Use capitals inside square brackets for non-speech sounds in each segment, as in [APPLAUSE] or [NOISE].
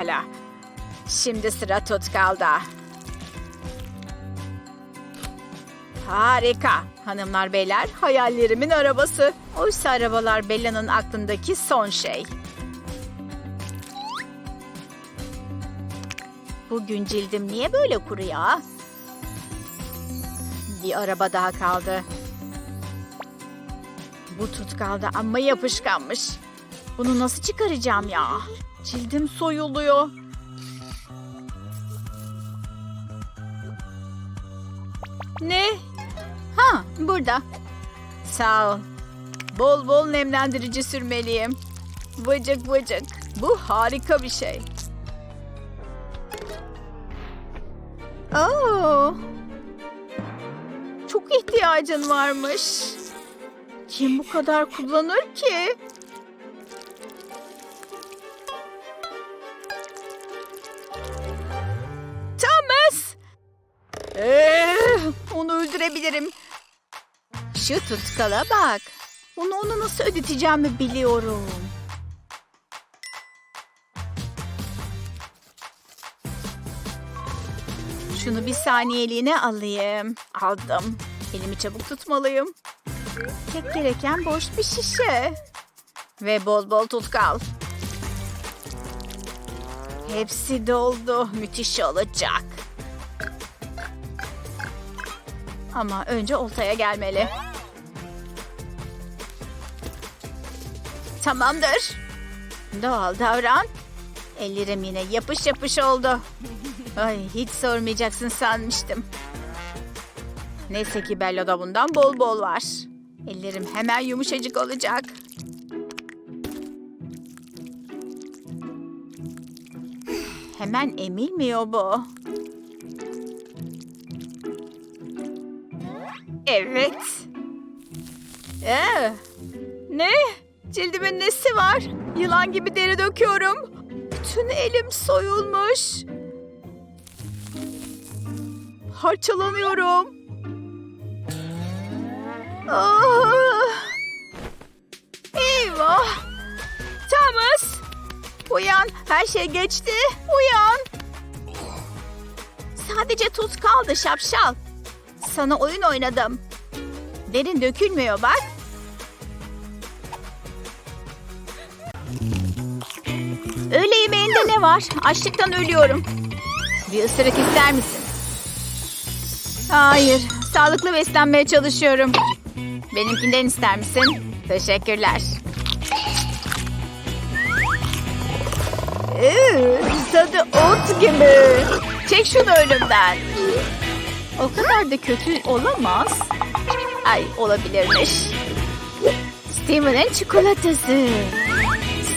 Pekala. Şimdi sıra Tutkal'da. Harika. Hanımlar beyler hayallerimin arabası. Oysa arabalar Bella'nın aklındaki son şey. Bugün cildim niye böyle kuru ya? Bir araba daha kaldı. Bu tutkalda amma yapışkanmış. Bunu nasıl çıkaracağım ya? Cildim soyuluyor. Ne? Ha, burada. Sağ ol. Bol bol nemlendirici sürmeliyim. Vıcık vıcık. Bu harika bir şey. Oo. Çok ihtiyacın varmış. Kim bu kadar kullanır ki? Ee, onu öldürebilirim. Şu tutkala bak. Onu ona nasıl ödeteceğimi biliyorum. Şunu bir saniyeliğine alayım. Aldım. Elimi çabuk tutmalıyım. Tek gereken boş bir şişe. Ve bol bol tutkal. Hepsi doldu. Müthiş olacak. Ama önce oltaya gelmeli. Tamamdır. Doğal davran. Ellerim yine yapış yapış oldu. Ay hiç sormayacaksın sanmıştım. Neyse ki Bella'da bundan bol bol var. Ellerim hemen yumuşacık olacak. Hemen emilmiyor bu. Evet. Ee, ne? Cildimin nesi var? Yılan gibi deri döküyorum. Bütün elim soyulmuş. Parçalanıyorum. Ah! Eyvah! Thomas! Uyan, her şey geçti. Uyan! Sadece tuz kaldı şapşal. Sana oyun oynadım. Derin dökülmüyor bak. Öğle yemeğinde ne var? Açlıktan ölüyorum. Bir ısırık ister misin? Hayır, sağlıklı beslenmeye çalışıyorum. Benimkinden ister misin? Teşekkürler. Ee, tadı ot gibi. Çek şunu önümden. O kadar da kötü olamaz. Ay olabilirmiş. Steven'ın çikolatası.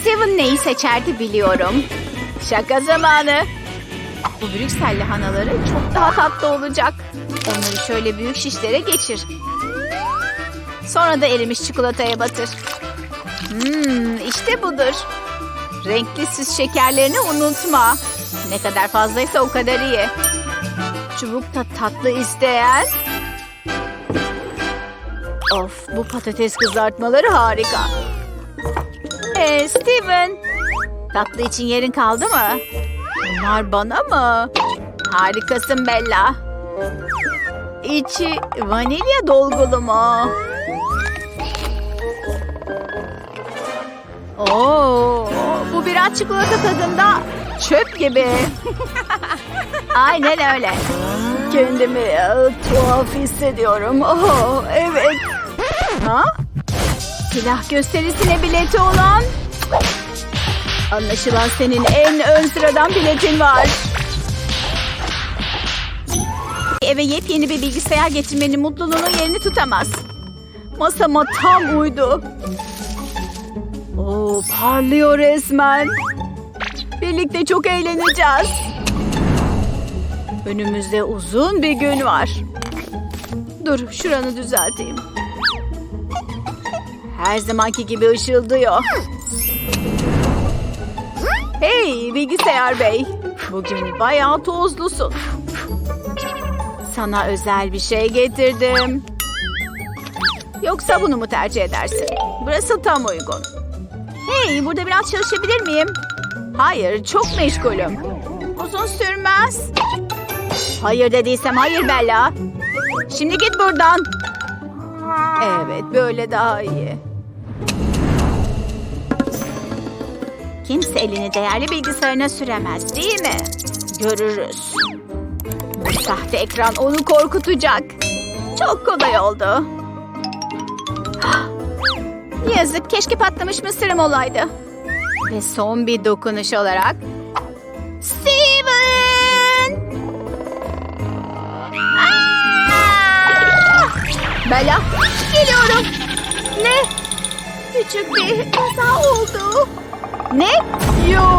Steven neyi seçerdi biliyorum. Şaka zamanı. Bu Brüksel'li hanaları çok daha tatlı olacak. Onları şöyle büyük şişlere geçir. Sonra da erimiş çikolataya batır. Hmm, işte budur. Renkli süs şekerlerini unutma. Ne kadar fazlaysa o kadar iyi. Çubukta tatlı isteyen. Of bu patates kızartmaları harika. Ee, Steven. Tatlı için yerin kaldı mı? Bunlar bana mı? Harikasın Bella. İçi vanilya dolgulu mu? Oo, bu biraz çikolata tadında gibi. [LAUGHS] Aynen öyle. Kendimi e, tuhaf hissediyorum. Oh, evet. Ha? Silah gösterisine bileti olan. Anlaşılan senin en ön sıradan biletin var. Eve yepyeni bir bilgisayar getirmenin mutluluğunun yerini tutamaz. Masama tam uydu. Oo, parlıyor resmen. Birlikte çok eğleneceğiz. Önümüzde uzun bir gün var. Dur, şuranı düzelteyim. Her zamanki gibi ışıldıyor. Hey bilgisayar bey. Bugün bayağı tozlusun. Sana özel bir şey getirdim. Yoksa bunu mu tercih edersin? Burası tam uygun. Hey burada biraz çalışabilir miyim? Hayır, çok meşgulüm. Uzun sürmez. Hayır dediysem hayır Bella. Şimdi git buradan. Evet, böyle daha iyi. Kimse elini değerli bilgisayarına süremez değil mi? Görürüz. Bu sahte ekran onu korkutacak. Çok kolay oldu. [GASPS] Yazık keşke patlamış mısırım olaydı. Ve son bir dokunuş olarak... Steven! Aa! Bella geliyorum. Ne? Küçük bir kaza oldu. Ne? Yo.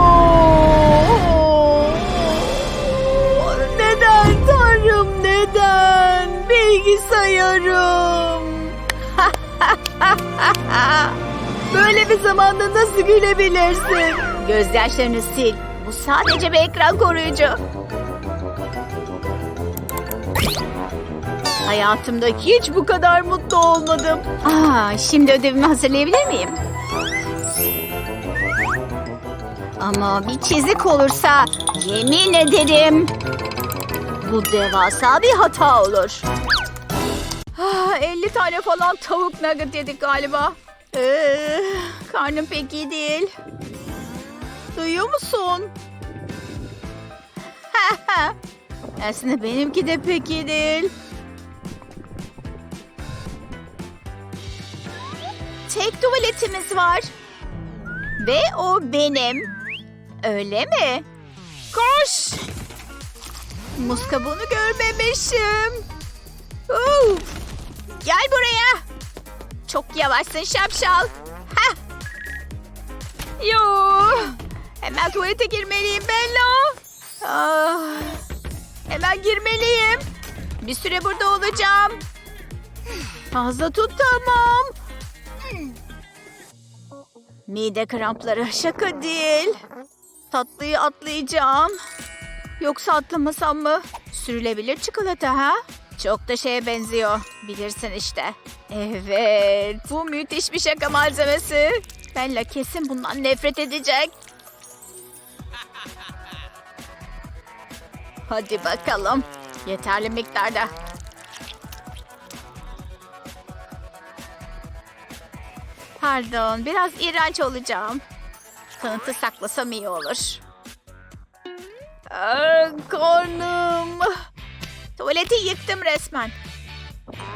Neden Tanrım neden? Bilgisayarım. [LAUGHS] Böyle bir zamanda nasıl gülebilirsin? Gözyaşlarını sil. Bu sadece bir ekran koruyucu. Hayatımda hiç bu kadar mutlu olmadım. Aa, şimdi ödevimi hazırlayabilir miyim? Ama bir çizik olursa yemin ederim bu devasa bir hata olur. Ah, 50 tane falan tavuk nugget yedik galiba. Ee, karnım pek iyi değil. Duyuyor musun? [LAUGHS] Aslında benimki de pek iyi değil. Tek tuvaletimiz var. Ve o benim. Öyle mi? Koş! Muz kabuğunu görmemişim. Uf! Gel buraya. Çok yavaşsın şapşal. Hah. Yo. Hemen tuvalete girmeliyim Bella. Ah. Hemen girmeliyim. Bir süre burada olacağım. Fazla tut tamam. Mide krampları şaka değil. Tatlıyı atlayacağım. Yoksa atlamasam mı? Sürülebilir çikolata ha? Çok da şeye benziyor. Bilirsin işte. Evet. Bu müthiş bir şaka malzemesi. Bella kesin bundan nefret edecek. Hadi bakalım. Yeterli miktarda. Pardon, biraz iğrenç olacağım. Kanıtı saklasam iyi olur. Aa, karnım. Tuvaleti yıktım resmen.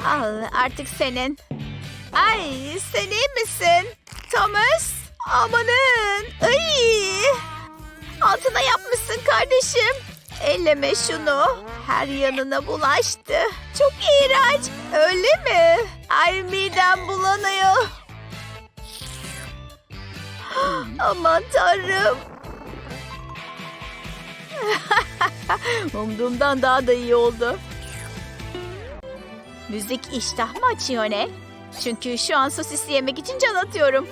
Al artık senin. Ay sen iyi misin? Thomas? Amanın. Ay. Altına yapmışsın kardeşim. Elleme şunu. Her yanına bulaştı. Çok iğrenç. Öyle mi? Ay midem bulanıyor. [GASPS] Aman tanrım. [LAUGHS] Umduğumdan daha da iyi oldu. Müzik iştah mı açıyor ne? Çünkü şu an sosisli yemek için can atıyorum.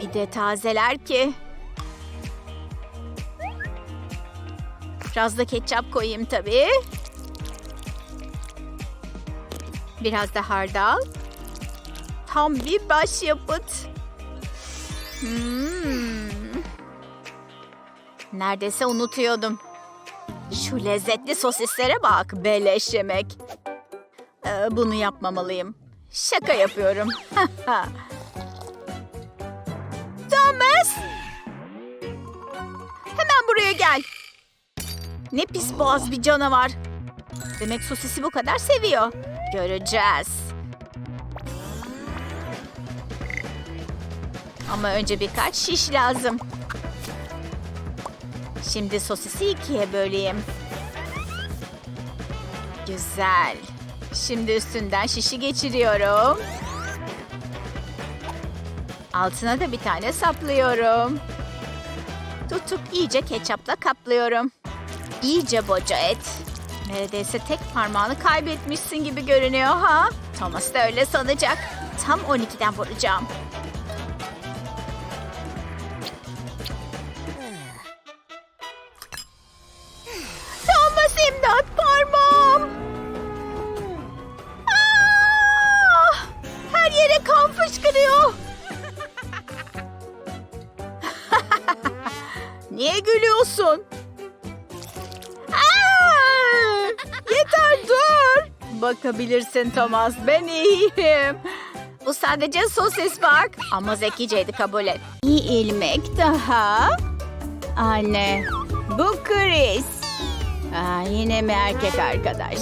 Bir de tazeler ki. Biraz da ketçap koyayım tabii. Biraz da hardal. Tam bir başyapıt. Hmm. Neredeyse unutuyordum. Şu lezzetli sosislere bak. Beleş yemek. Ee, bunu yapmamalıyım. Şaka yapıyorum. [LAUGHS] Thomas! Hemen buraya gel. Ne pis boğaz bir canavar. Demek sosisi bu kadar seviyor. Göreceğiz. Ama önce birkaç şiş lazım. Şimdi sosisi ikiye böleyim. Güzel. Şimdi üstünden şişi geçiriyorum. Altına da bir tane saplıyorum. Tutup iyice ketçapla kaplıyorum. İyice boca et. Neredeyse tek parmağını kaybetmişsin gibi görünüyor ha? Thomas da öyle sanacak. Tam 12'den vuracağım. Niye gülüyorsun? Yeter dur. Bakabilirsin Thomas. Ben iyiyim. Bu sadece sosis bak. Ama zekiceydi kabul et. İyi ilmek daha. Anne. Bu Chris. Aa, yine mi erkek arkadaş?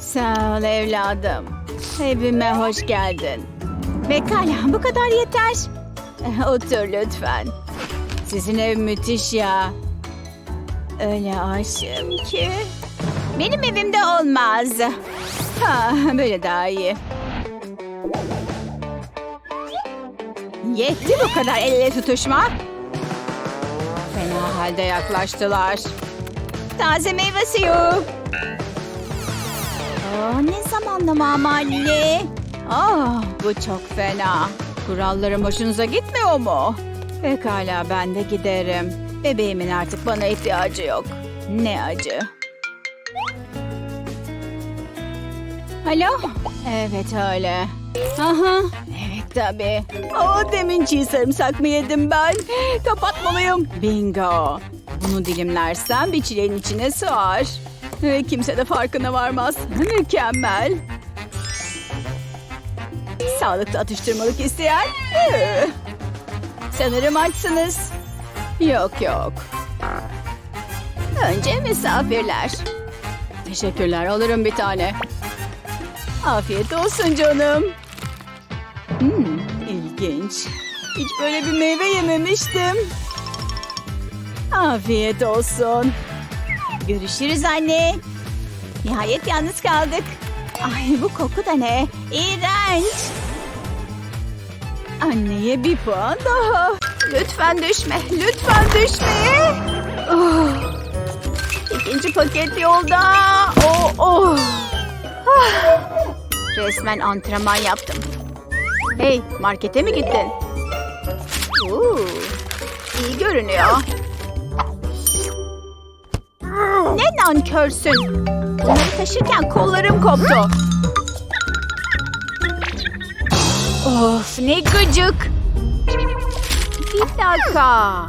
Sağ ol evladım. Evime hoş geldin. Pekala bu kadar yeter. Otur lütfen. Sizin ev müthiş ya. Öyle aşığım ki. Benim evimde olmaz. Ha, böyle daha iyi. Yetti bu kadar el ele tutuşma. Fena halde yaklaştılar. Taze meyve suyu. Aa, ne zamanlama amalle. Ah, bu çok fena. Kurallarım hoşunuza gitmiyor mu? Pekala ben de giderim. Bebeğimin artık bana ihtiyacı yok. Ne acı. Alo? Evet öyle. Aha. Evet tabii. Aa, demin çiğ sarımsak mı yedim ben? Kapatmalıyım. Bingo. Bunu dilimlersem bir çileğin içine sığar. Ve kimse de farkına varmaz. Mükemmel. Sağlıklı atıştırmalık isteyen? Sanırım açsınız. Yok yok. Önce misafirler. Teşekkürler alırım bir tane. Afiyet olsun canım. Hmm, ilginç. Hiç böyle bir meyve yememiştim. Afiyet olsun. Görüşürüz anne. Nihayet yalnız kaldık. Ay bu koku da ne? İğrenç. Anneye bir puan daha. Lütfen düşme, lütfen düşme. Oh. İkinci paket yolda. Oh, oh. Ah. Resmen antrenman yaptım. Hey, markete mi gittin? Oo, iyi görünüyor. Ne nankörsün. Bunları taşırken kollarım koptu. Of ne gıcık. Bir dakika.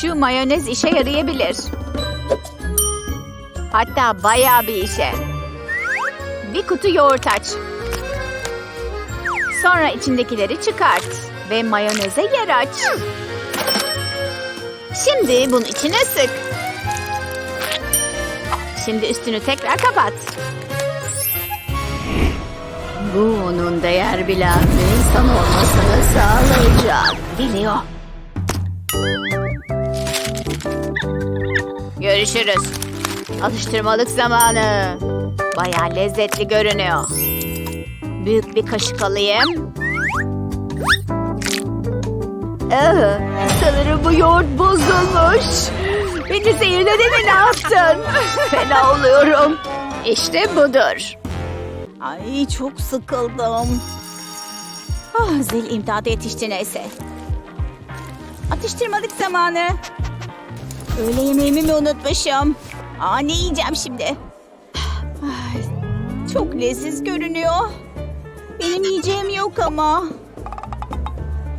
Şu mayonez işe yarayabilir. Hatta bayağı bir işe. Bir kutu yoğurt aç. Sonra içindekileri çıkart. Ve mayoneze yer aç. Şimdi bunun içine sık. Şimdi üstünü tekrar kapat. Bu onun değer bilen bir insan olmasını sağlayacak. Biliyor. Görüşürüz. Atıştırmalık zamanı. Bayağı lezzetli görünüyor. Büyük bir kaşık alayım. Ee, sanırım bu yoğurt bozulmuş. Beni zehirledin mi ne yaptın? Fena oluyorum. İşte budur. Ay çok sıkıldım. Ah, zil imdada yetişti neyse. Atıştırmalık zamanı. Öğle yemeğimi mi unutmuşum? Aa, ne yiyeceğim şimdi? Ay, çok leziz görünüyor. Benim yiyeceğim yok ama.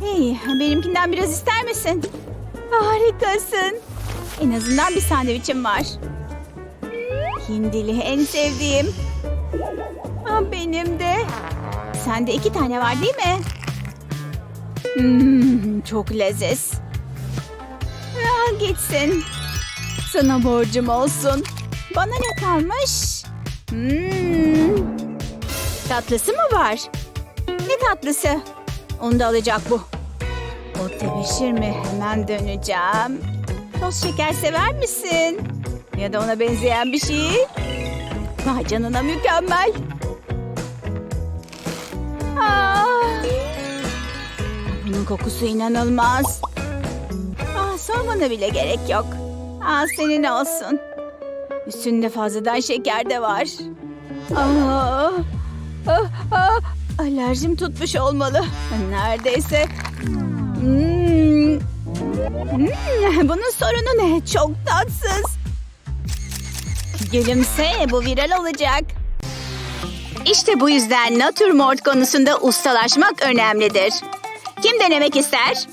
Hey, benimkinden biraz ister misin? Harikasın. En azından bir sandviçim var. Hindili en sevdiğim. Benim de. Sende iki tane var değil mi? Hmm, çok leziz. Aa, gitsin. Sana borcum olsun. Bana ne kalmış? Hmm. Tatlısı mı var? Ne tatlısı? Onu da alacak bu. O tebeşir mi? Hemen döneceğim. Toz şeker sever misin? Ya da ona benzeyen bir şey? Vay canına mükemmel. Aa, bunun kokusu inanılmaz. Aa, sormana bile gerek yok. Aa, senin olsun. Üstünde fazladan şeker de var. Aa, aa, aa, alerjim tutmuş olmalı. Neredeyse. Hmm. Hmm, bunun sorunu ne? Çok tatsız. Gülümse bu viral olacak. İşte bu yüzden natürmort konusunda ustalaşmak önemlidir. Kim denemek ister?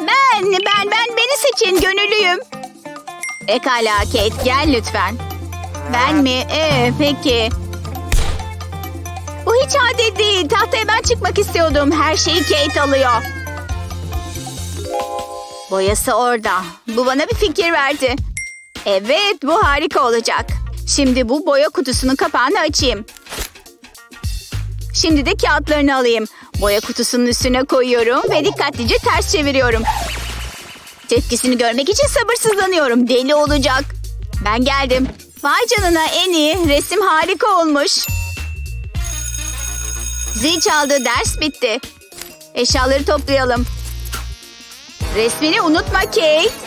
Ben, ben, ben beni seçin gönüllüyüm. Pekala Kate gel lütfen. Ben mi? Ee, peki. Bu hiç adil değil. Tahtaya ben çıkmak istiyordum. Her şeyi Kate alıyor. Boyası orada. Bu bana bir fikir verdi. Evet bu harika olacak. Şimdi bu boya kutusunun kapağını açayım. Şimdi de kağıtlarını alayım. Boya kutusunun üstüne koyuyorum ve dikkatlice ters çeviriyorum. Tepkisini görmek için sabırsızlanıyorum. Deli olacak. Ben geldim. Vay canına en iyi. Resim harika olmuş. Zil çaldı. Ders bitti. Eşyaları toplayalım. Resmini unutma Kate.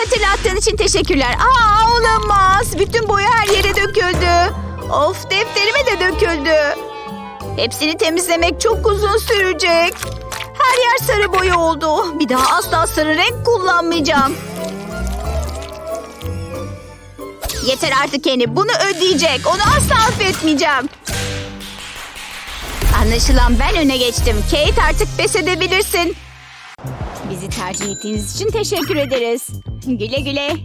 Hatırlattığın için teşekkürler. Aa olamaz. Bütün boya her yere döküldü. Of defterime de döküldü. Hepsini temizlemek çok uzun sürecek. Her yer sarı boya oldu. Bir daha asla sarı renk kullanmayacağım. Yeter artık Kenny. Bunu ödeyecek. Onu asla affetmeyeceğim. Anlaşılan ben öne geçtim. Kate artık pes edebilirsin. Bizi tercih ettiğiniz için teşekkür ederiz. Güle güle.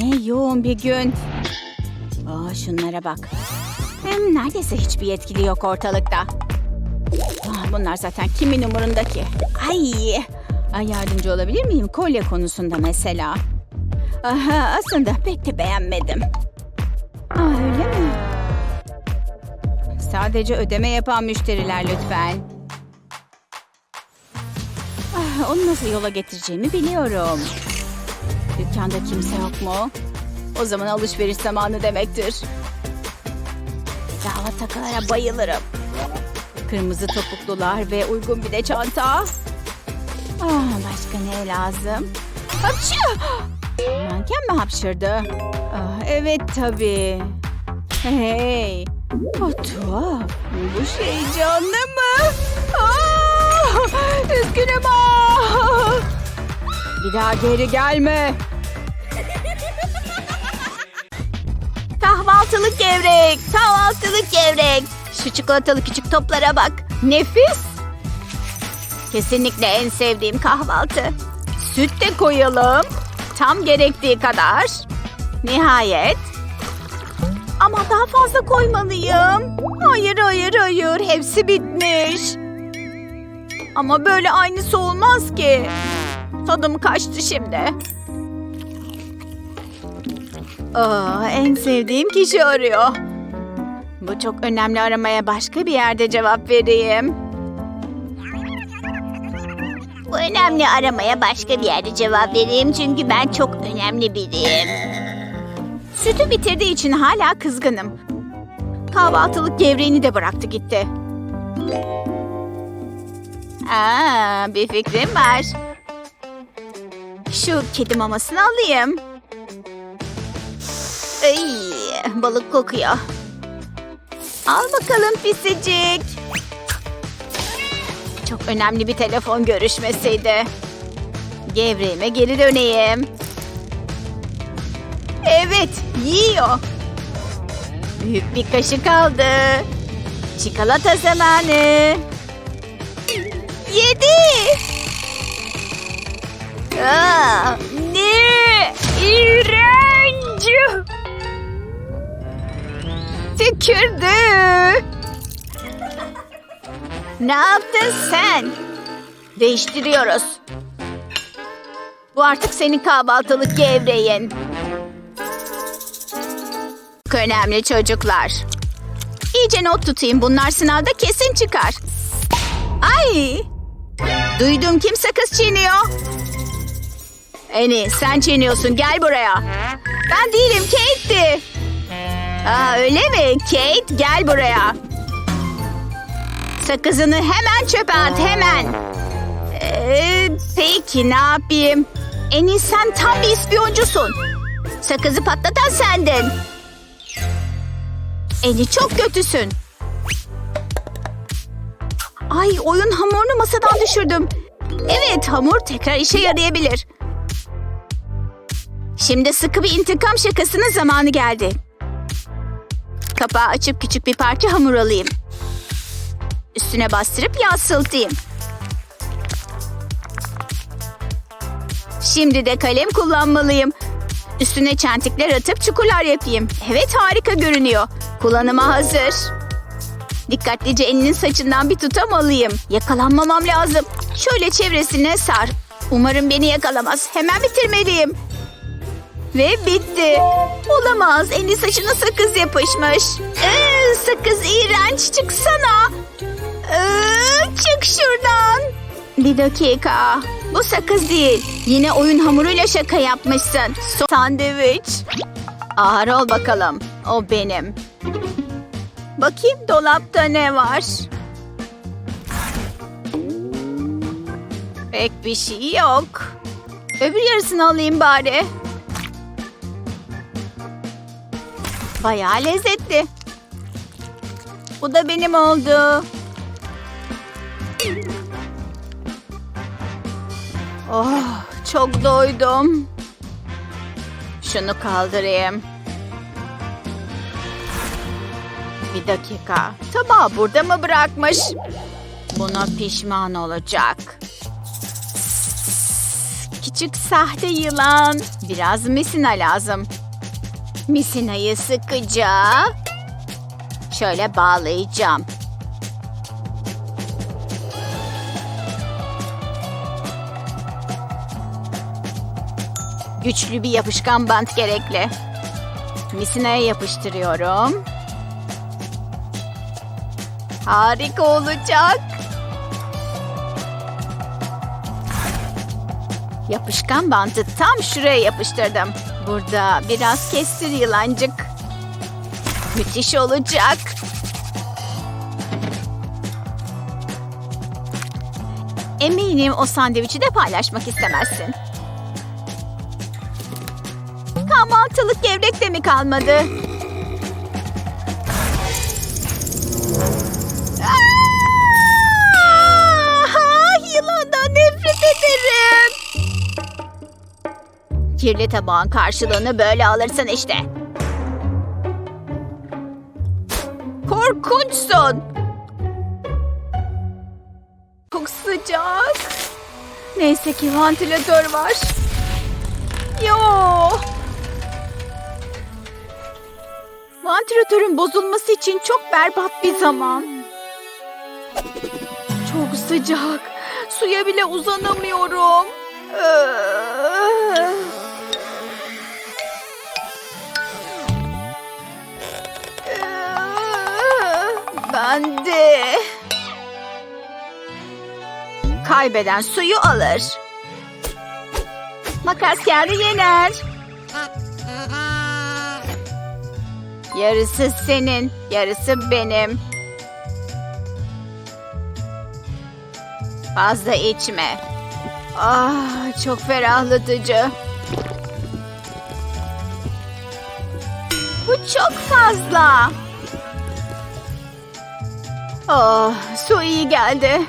Ne yoğun bir gün. Aa, şunlara bak. Hem neredeyse hiçbir yetkili yok ortalıkta. Ah, bunlar zaten kimin umurunda ki? Ay, ay yardımcı olabilir miyim kolye konusunda mesela? Aha, aslında pek de beğenmedim. Aa, öyle mi? Sadece ödeme yapan müşteriler lütfen. Ah, onu nasıl yola getireceğimi biliyorum. Dükkanda kimse yok mu? O zaman alışveriş zamanı demektir. Hava takılara bayılırım. Kırmızı topuklular ve uygun bir de çanta. Ah, başka ne lazım? Hapşu! Manken mi hapşırdı? Ah, evet tabii. Hey! Oh, tuhaf. Bu şey canlı mı? Ah, üzgünüm ah. Bir daha geri gelme. Kahvaltılık gevrek, kahvaltılık gevrek. Şu çikolatalı küçük toplara bak. Nefis. Kesinlikle en sevdiğim kahvaltı. Süt de koyalım. Tam gerektiği kadar. Nihayet. Ama daha fazla koymalıyım. Hayır, hayır, hayır. Hepsi bitmiş. Ama böyle aynısı olmaz ki. Tadım kaçtı şimdi. Aa, en sevdiğim kişi arıyor. Bu çok önemli aramaya başka bir yerde cevap vereyim. Bu önemli aramaya başka bir yerde cevap vereyim çünkü ben çok önemli biriyim. Sütü bitirdiği için hala kızgınım. Kahvaltılık gevreğini de bıraktı gitti. Aa, bir fikrim var. Şu kedi mamasını alayım. Balık kokuyor. Al bakalım pisicik. Çok önemli bir telefon görüşmesiydi. Gevreğime geri döneyim. Evet, yiyor. Büyük bir kaşık aldı. Çikolata zamanı. Yedi. Aa, ne? İğrenç. Tükürdü. Ne yaptın sen? Değiştiriyoruz. Bu artık senin kahvaltılık gevreğin. Önemli çocuklar. İyice not tutayım. Bunlar sınavda kesin çıkar. Ay! Duydum kim sakız çiğniyor? Eni sen çiğniyorsun gel buraya. Ben değilim Kate'ti. Aa, öyle mi? Kate gel buraya. Sakızını hemen çöpe at hemen. Ee, peki ne yapayım? Eni sen tam bir ispiyoncusun. Sakızı patlatan sendin. Eni çok kötüsün. Ay oyun hamurunu masadan düşürdüm. Evet hamur tekrar işe yarayabilir. Şimdi sıkı bir intikam şakasının zamanı geldi. Kapağı açıp küçük bir parça hamur alayım. Üstüne bastırıp yağ sıltayım. Şimdi de kalem kullanmalıyım. Üstüne çentikler atıp çukurlar yapayım. Evet harika görünüyor. Kullanıma hazır. Dikkatlice elinin saçından bir tutamalıyım. Yakalanmamam lazım. Şöyle çevresine sar. Umarım beni yakalamaz. Hemen bitirmeliyim. Ve bitti. Olamaz. Elin saçına sakız yapışmış. Ee, sakız iğrenç. Çıksana. Ee, çık şuradan. Bir dakika. Bu sakız değil. Yine oyun hamuruyla şaka yapmışsın. So Sandviç. Ağır ol bakalım. O benim. Bakayım dolapta ne var? Pek bir şey yok. Öbür yarısını alayım bari. Bayağı lezzetli. Bu da benim oldu. Oh, çok doydum. Şunu kaldırayım. Bir dakika. Tabağı burada mı bırakmış? Buna pişman olacak. Küçük sahte yılan. Biraz misina lazım. Misinayı sıkıca şöyle bağlayacağım. Güçlü bir yapışkan bant gerekli. Misinaya yapıştırıyorum. Harika olacak. Yapışkan bantı tam şuraya yapıştırdım. Burada biraz kestir yılancık. Müthiş olacak. Eminim o sandviçi de paylaşmak istemezsin. Kahvaltılık gevrek de mi kalmadı? Kirli tabağın karşılığını böyle alırsın işte. Korkunçsun. Çok sıcak. Neyse ki vantilatör var. Yo. Vantilatörün bozulması için çok berbat bir zaman. Çok sıcak. Suya bile uzanamıyorum. Ee. Ben de. Kaybeden suyu alır. Makas kağıdı yener. Yarısı senin, yarısı benim. Fazla içme. Ah, çok ferahlatıcı. Bu çok fazla. Oh, su iyi geldi.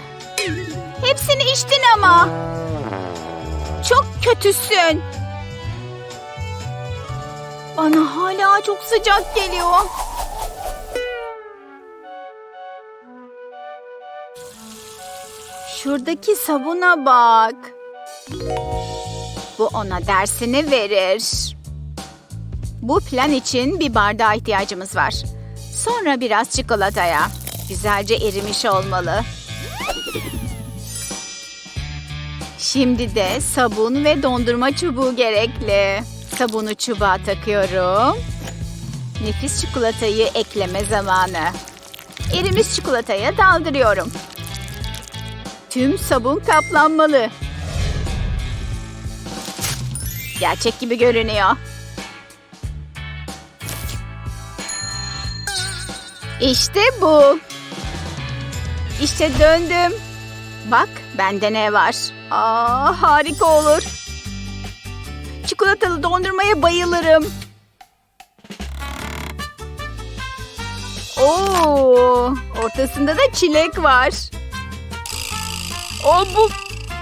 Hepsini içtin ama. Çok kötüsün. Bana hala çok sıcak geliyor. Şuradaki sabuna bak. Bu ona dersini verir. Bu plan için bir bardağa ihtiyacımız var. Sonra biraz çikolataya. Güzelce erimiş olmalı. Şimdi de sabun ve dondurma çubuğu gerekli. Sabunu çubuğa takıyorum. Nefis çikolatayı ekleme zamanı. Erimiş çikolataya daldırıyorum. Tüm sabun kaplanmalı. Gerçek gibi görünüyor. İşte bu. İşte döndüm. Bak bende ne var. Aa, harika olur. Çikolatalı dondurmaya bayılırım. Oo, ortasında da çilek var. O bu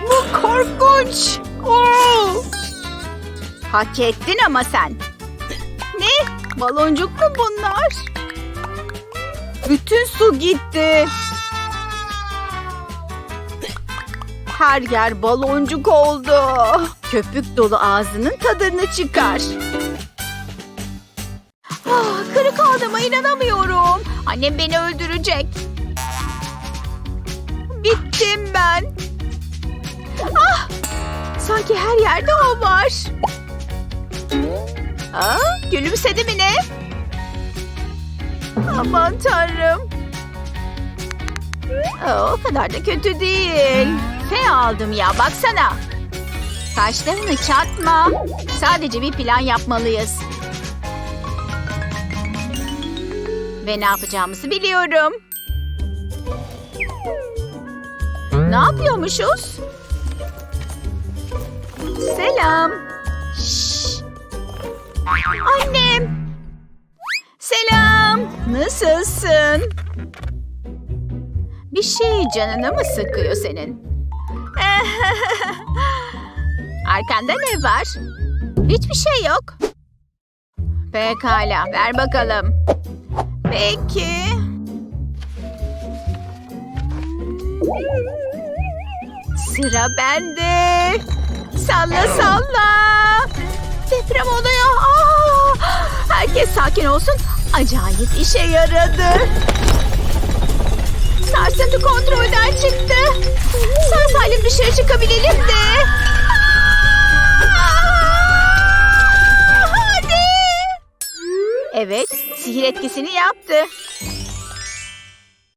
bu korkunç. Oo. Hak ettin ama sen. Ne? Baloncuk mu bunlar? Bütün su gitti. Her yer baloncuk oldu. Köpük dolu ağzının tadını çıkar. Ah, kırık aldığıma inanamıyorum. Annem beni öldürecek. Bittim ben. Ah, sanki her yerde o var. Aa, gülümsedi mi ne? Aman tanrım. Aa, o kadar da kötü değil. F aldım ya baksana. Kaşlarını çatma. Sadece bir plan yapmalıyız. Ve ne yapacağımızı biliyorum. Ne yapıyormuşuz? Selam. Şşş. Annem. Selam. Nasılsın? Bir şey canını mı sıkıyor senin? [LAUGHS] Arkanda ne var? Hiçbir şey yok. Pekala, ver bakalım. Peki. Sıra bende. Salla salla. Deprem oluyor. Aa! Herkes sakin olsun. Acayip işe yaradı. Sarsıntı kontrolden çıktı. Sağ salim dışarı çıkabilelim de. Hadi. Evet, sihir etkisini yaptı.